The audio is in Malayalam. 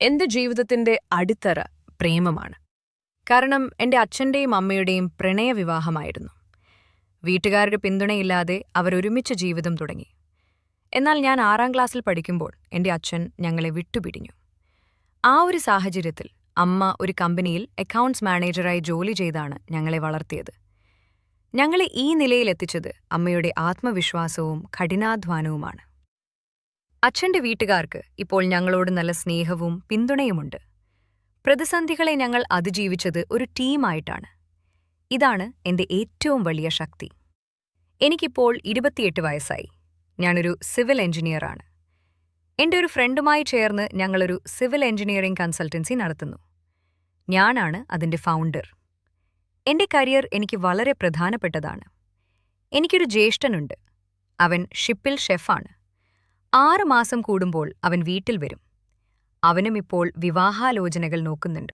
എന്റെ ജീവിതത്തിന്റെ അടിത്തറ പ്രേമമാണ്. കാരണം എന്റെ അച്ഛന്റെയും അമ്മയുടെയും പ്രണയവിവാഹമായിരുന്നു. വീട്ടുകാരുടെ പിന്തുണയില്ലാതെ അവരൊരുമിച്ച് ജീവിതം തുടങ്ങി. എന്നാൽ ഞാൻ ആറാം ക്ലാസ്സിൽ പഠിക്കുമ്പോൾ എന്റെ അച്ഛൻ ഞങ്ങളെ വിട്ടുപിരിഞ്ഞു ആ ഒരു സാഹചര്യത്തിൽ അമ്മ ഒരു കമ്പനിയിൽ അക്കൗണ്ട്സ് മാനേജറായി ജോലി ചെയ്താണ് ഞങ്ങളെ വളർത്തിയത്. ഞങ്ങളെ ഈ നിലയിലെത്തിച്ചത് അമ്മയുടെ ആത്മവിശ്വാസവും കഠിനാധ്വാനവുമാണ്. അച്ഛന്റെ വീട്ടുകാർക്ക് ഇപ്പോൾ ഞങ്ങളോട് നല്ല സ്നേഹവും പിന്തുണയുമുണ്ട്. പ്രതിസന്ധികളെ ഞങ്ങൾ അതിജീവിച്ചത് ഒരു ടീമായിട്ടാണ്. ഇതാണ് എന്റെ ഏറ്റവും വലിയ ശക്തി. എനിക്കിപ്പോൾ ഇരുപത്തിയെട്ട് വയസ്സായി. ഞാനൊരു സിവിൽ എഞ്ചിനീയറാണ്. എന്റെ ഒരു ഫ്രണ്ടുമായി ചേർന്ന് ഞങ്ങളൊരു സിവിൽ എഞ്ചിനീയറിംഗ് കൺസൾട്ടൻസി നടത്തുന്നു. ഞാനാണ് അതിന്റെ ഫൗണ്ടർ. എന്റെ കരിയർ എനിക്ക് വളരെ പ്രധാനപ്പെട്ടതാണ്. എനിക്കൊരു ജ്യേഷ്ഠനുണ്ട്. അവൻ ഷിപ്പിൽ ഷെഫാണ്. ആറുമാസം കൂടുമ്പോൾ അവൻ വീട്ടിൽ വരും. അവനും ഇപ്പോൾ വിവാഹാലോചനകൾ നോക്കുന്നുണ്ട്.